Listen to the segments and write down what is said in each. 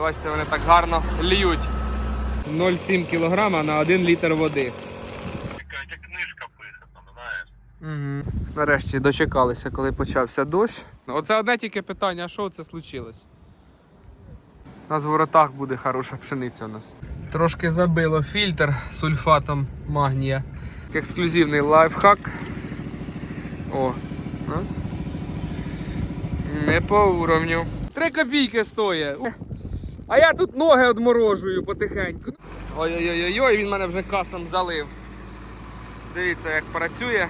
Бачите, вони так гарно льють. 0,7 кг на 1 літр води. Якась книжка пише, знаєш. Угу. Нарешті дочекалися, коли почався дощ. Оце одне тільки питання, а що це случилось? На зворотах буде хороша пшениця у нас. Трошки забило фільтр сульфатом магнія. Ексклюзивний лайфхак. О. Не по уровню. Три копійки стоїть. А я тут ноги одморожую потихеньку. Ой-ой-ой, він мене вже касом залив. Дивіться, як працює.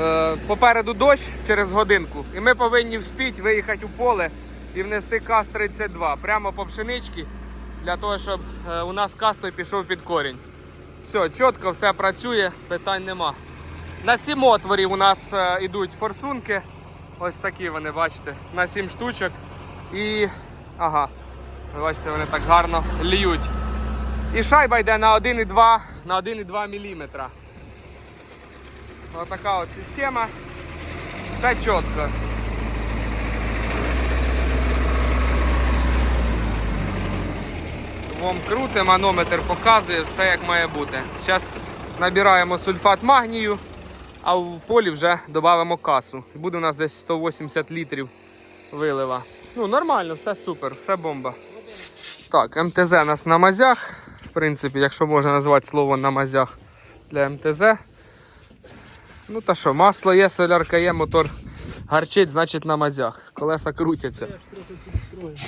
Е, Попереду дощ через годинку, і ми повинні вспіти виїхати у поле і внести КАЗ-32 прямо по пшеничці, для того, щоб е, у нас каз той пішов під корінь. Все, чітко, все працює, питань нема. На сім отворів у нас е, йдуть форсунки. Ось такі вони, бачите, на 7 штучок. І. Ага. Бачите, вони так гарно льють. І шайба йде на 1,2 на 1,2 мм. Ось така от система. Все чітко. Вом крутим, манометр показує, все як має бути. Зараз набираємо сульфат магнію, а в полі вже додамо касу. Буде у нас десь 180 літрів вилива. Ну, нормально, все супер, все бомба. Так, МТЗ у нас на мазях. В принципі, якщо можна назвати слово на мазях для МТЗ. Ну та що, масло є, солярка є, мотор гарчить, значить на мазях. Колеса крутяться.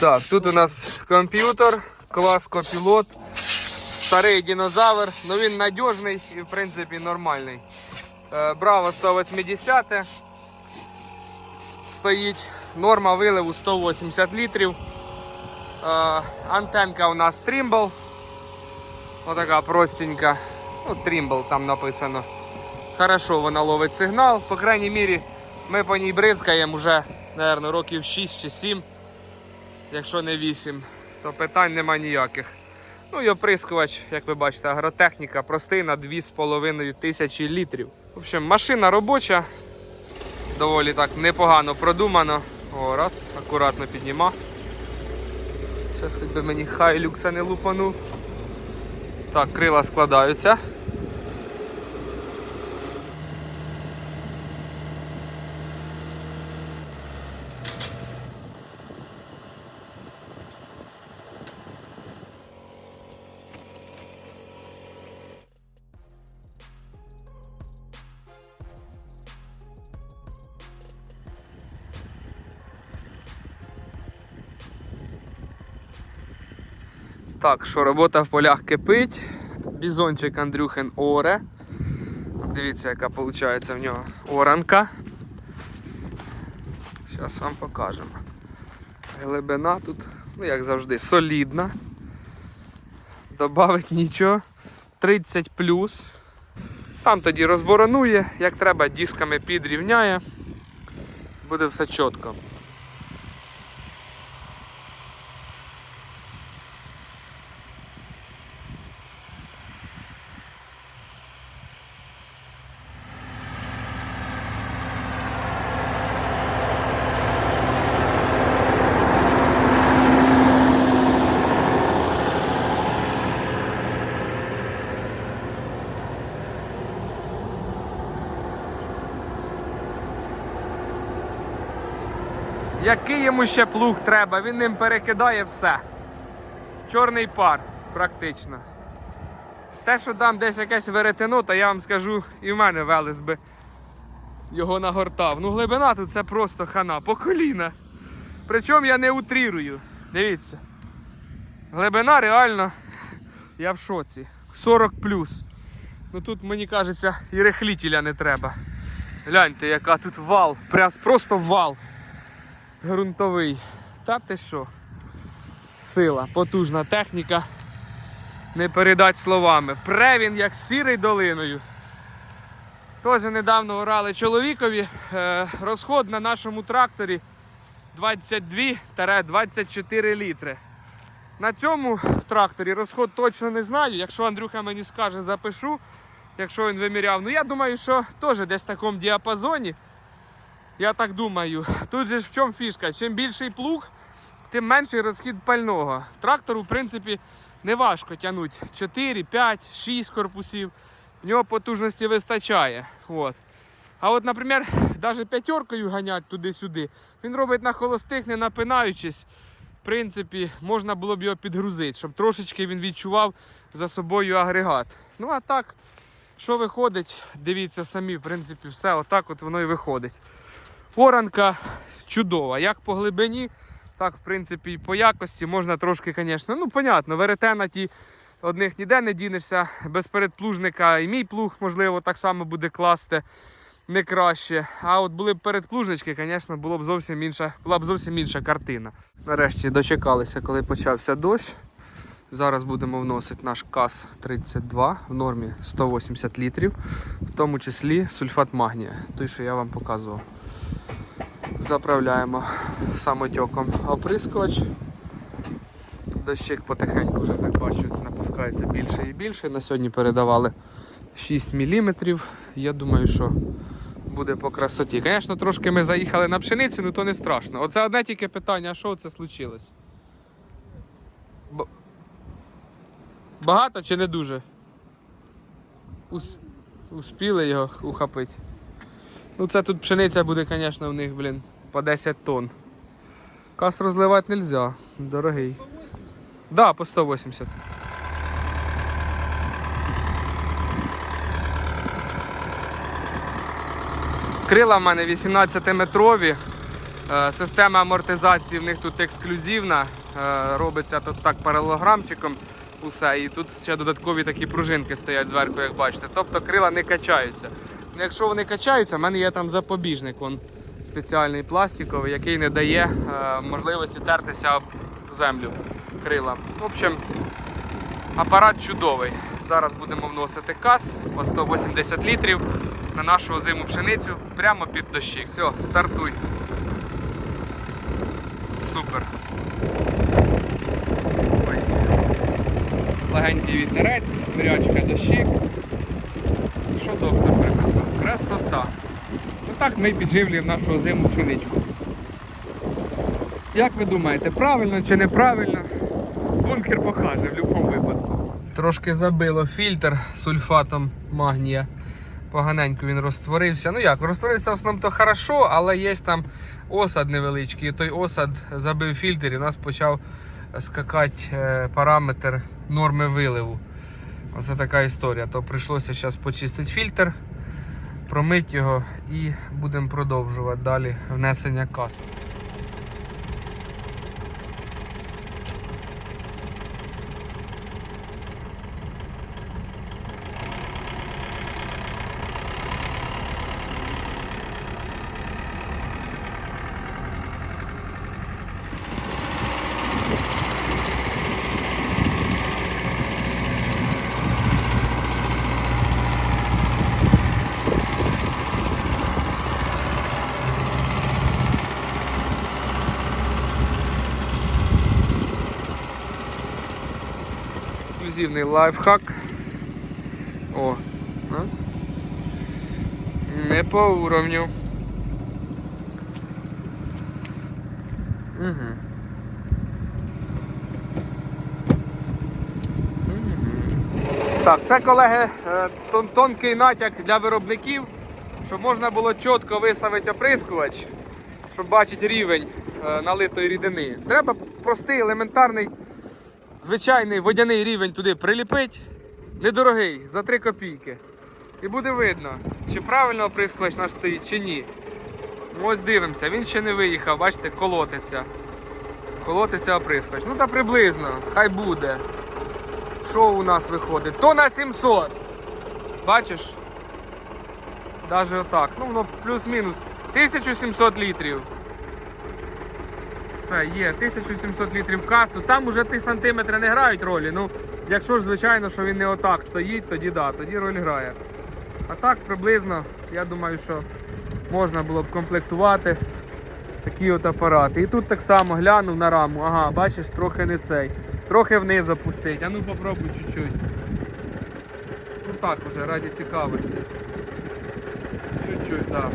Так, тут у нас комп'ютер, клас копілот, старий динозавр, ну він надіжний і в принципі нормальний. Е, Браво 180 стоїть. Норма виливу 180 літрів. Антенка у нас Trimble. Отака простенька. Ну, Trimble там написано. Хорошо вона ловить сигнал. По крайній мірі, ми по ній бризкаємо вже, наверное, років 6 чи 7, якщо не 8, то питань нема ніяких. Ну і оприскувач, як ви бачите, агротехніка простий на 2,5 тисячі літрів. В общем, машина робоча, доволі так непогано продумано. О, раз, акуратно підніма. Зараз хоч би мені хай люкса не лупанув. Так, крила складаються. Так, що робота в полях кипить. Бізончик Андрюхин оре. Дивіться, яка виходить в нього оранка. Зараз вам покажемо. Глибина тут, ну як завжди, солідна. Добавить нічого. 30 плюс. Там тоді розборонує, як треба, дисками підрівняє. Буде все чітко. Який йому ще плуг треба, він ним перекидає все. Чорний пар, практично. Те, що там десь якесь веретено, то я вам скажу, і в мене Велес би його нагортав. Ну, глибина тут це просто хана, по коліна. Причому я не утрірую. Дивіться. Глибина реально, я в шоці. 40 плюс. Ну тут, мені кажеться, і рехлітеля не треба. Гляньте, яка тут вал. Прям просто вал ґрунтовий. Та ти що? Сила, потужна техніка. Не передать словами. Пре він як сірий долиною. Теж недавно орали чоловікові. Е, розход на нашому тракторі 22-24 літри. На цьому тракторі розход точно не знаю. Якщо Андрюха мені скаже, запишу, якщо він виміряв. Ну я думаю, що теж десь в такому діапазоні. Я так думаю. Тут же ж в чому фішка? Чим більший плуг, тим менший розхід пального. Трактору, в принципі, не важко тягнути 4, 5, 6 корпусів. В нього потужності вистачає. От. А от, наприклад, навіть п'ятеркою ганять туди-сюди, він робить на холостих, не напинаючись. В принципі, можна було б його підгрузити, щоб трошечки він відчував за собою агрегат. Ну а так, що виходить, дивіться самі, в принципі, все отак от воно і виходить. Оранка чудова. Як по глибині, так, в принципі, і по якості можна трошки, звісно, ну, понятно, веретена ті одних ніде не дінешся, без передплужника і мій плуг, можливо, так само буде класти не краще. А от були б передплужнички, звісно, було б зовсім інша, була б зовсім інша картина. Нарешті дочекалися, коли почався дощ. Зараз будемо вносити наш КАЗ-32 в нормі 180 літрів, в тому числі сульфат магнія, той, що я вам показував. Заправляємо самотьоком оприскувач. Дощик потихеньку вже так бачу, напускається більше і більше. На сьогодні передавали 6 мм. Я думаю, що буде по красоті. Звісно, трошки ми заїхали на пшеницю, але то не страшно. Оце одне тільки питання, а що це случилось? Б- Багато чи не дуже? Ус... Успіли його ухопити. Ну це тут пшениця буде, звісно, у них, блін, по 10 тонн. Кас розливати не можна, дорогий. Да, по 180. Крила в мене 18-метрові. Е, Система амортизації в них тут ексклюзивна. Е, Робиться тут так паралограмчиком усе. І тут ще додаткові такі пружинки стоять зверху, як бачите. Тобто крила не качаються. Ну, Якщо вони качаються, в мене є там запобіжник. Вон, спеціальний пластиковий, який не дає е, можливості тертися об землю крилам. В общем, апарат чудовий. Зараз будемо вносити каз по 180 літрів на нашу озиму пшеницю прямо під дощі. Все, стартуй. Супер. Ой. Легенький вітерець, мрячка дощик. Що доктор приписав? Красота. Отак ми підживлюємо нашу озиму пшеничку. Як ви думаєте, правильно чи неправильно? Бункер покаже в будь-якому випадку. Трошки забило фільтр сульфатом магнія. Поганенько він розтворився. Ну як, розтворився в основному то хорошо, але є там осад невеличкий. І той осад забив фільтр і у нас почав скакати е, параметр норми виливу. Оце така історія. То прийшлося зараз почистити фільтр, промити його і будемо продовжувати далі внесення касу. Ексклюзивний лайфхак. О, а? не по уровню. Угу. Так, це, колеги, е, тон- тонкий натяк для виробників, щоб можна було чітко виставити оприскувач, щоб бачити рівень е, налитої рідини. Треба простий, елементарний, звичайний водяний рівень туди приліпити, недорогий, за 3 копійки. І буде видно, чи правильно оприскувач наш стоїть, чи ні. Ну, Ось дивимося, він ще не виїхав, бачите, колотиться. Колотиться оприскувач. Ну та приблизно, хай буде. Що у нас виходить? То на 700. Бачиш? Даже отак. Ну, воно плюс-мінус. 1700 літрів. Все, є, 1700 літрів касу. Там уже ті сантиметри не грають ролі. Ну, якщо ж, звичайно, що він не отак стоїть, тоді да, тоді роль грає. А так приблизно, я думаю, що можна було б комплектувати такі от апарати. І тут так само глянув на раму. Ага, бачиш, трохи не цей. Трохи вниз опустить. А ну попробуй чуть-чуть. Ну так уже, раді цікавості. Чуть-чуть, так.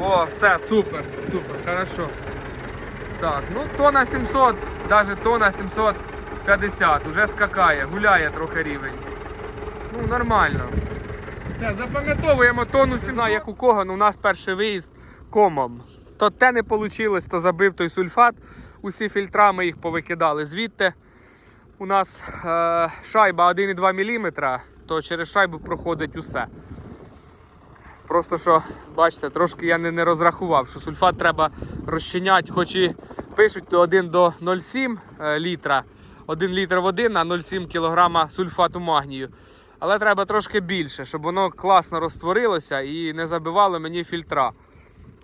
О, все, супер, супер, хорошо. Так, ну тона 700, навіть тона 750, уже скакає, гуляє трохи рівень. Ну, нормально. Це запам'ятовуємо тонну 700. Не знаю, як у кого, але у нас перший виїзд комом. То те не вийшло, то забив той сульфат. Усі фільтра ми їх повикидали звідти. У нас е, шайба 1,2 мм, то через шайбу проходить усе. Просто що, бачите, трошки я не, не розрахував, що сульфат треба розчиняти, хоч і пишуть то 1 до 0,7 е, літра, 1 літр води на 0,7 кг сульфату магнію. Але треба трошки більше, щоб воно класно розтворилося і не забивало мені фільтра.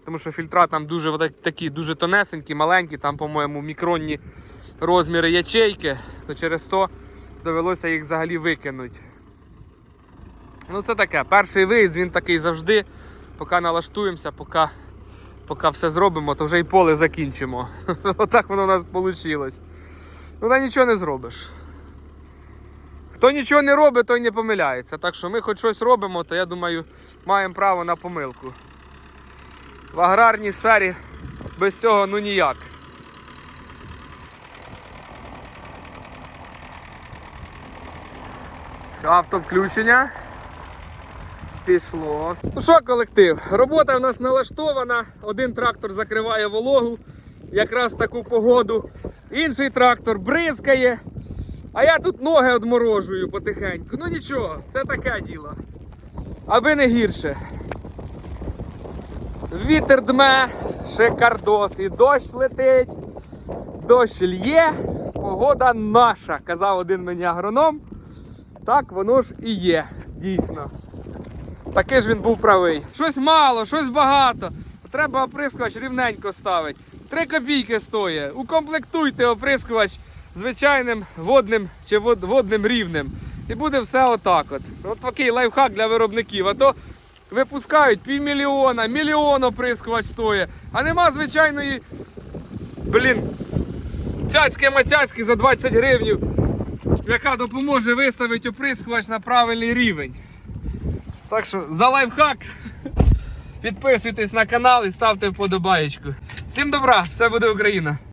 Тому що фільтра там дуже такі, дуже тонесенькі, маленькі, там, по-моєму, мікронні розміри ячейки, то через то довелося їх взагалі викинути. Ну, це таке. Перший виїзд він такий завжди. Поки налаштуємося, поки, поки все зробимо, то вже і поле закінчимо. Отак воно у нас вийшло. Ну, та нічого не зробиш. Хто нічого не робить, той не помиляється. Так що ми хоч щось робимо, то я думаю, маємо право на помилку. В аграрній сфері без цього ну ніяк. Автовключення. Пішло. Ну що, колектив? Робота в нас налаштована. Один трактор закриває вологу, якраз таку погоду. Інший трактор бризкає. А я тут ноги одморожую потихеньку. Ну нічого, це таке діло. Аби не гірше. Вітер дме, шикардос, і дощ летить, дощ лє, погода наша, казав один мені агроном. Так воно ж і є, дійсно. Таки ж він був правий. Щось мало, щось багато. Треба оприскувач рівненько ставити. Три копійки стоїть. Укомплектуйте оприскувач звичайним водним чи водним рівнем. І буде все отак. От. От такий лайфхак для виробників. А то випускають півмільйона, мільйон оприскувач стоїть. А нема звичайної. Блін. Цяцьки-мацяцьки за 20 гривнів, яка допоможе виставити оприскувач на правильний рівень. Так що за лайфхак підписуйтесь на канал і ставте вподобаєчку. Всім добра, все буде Україна!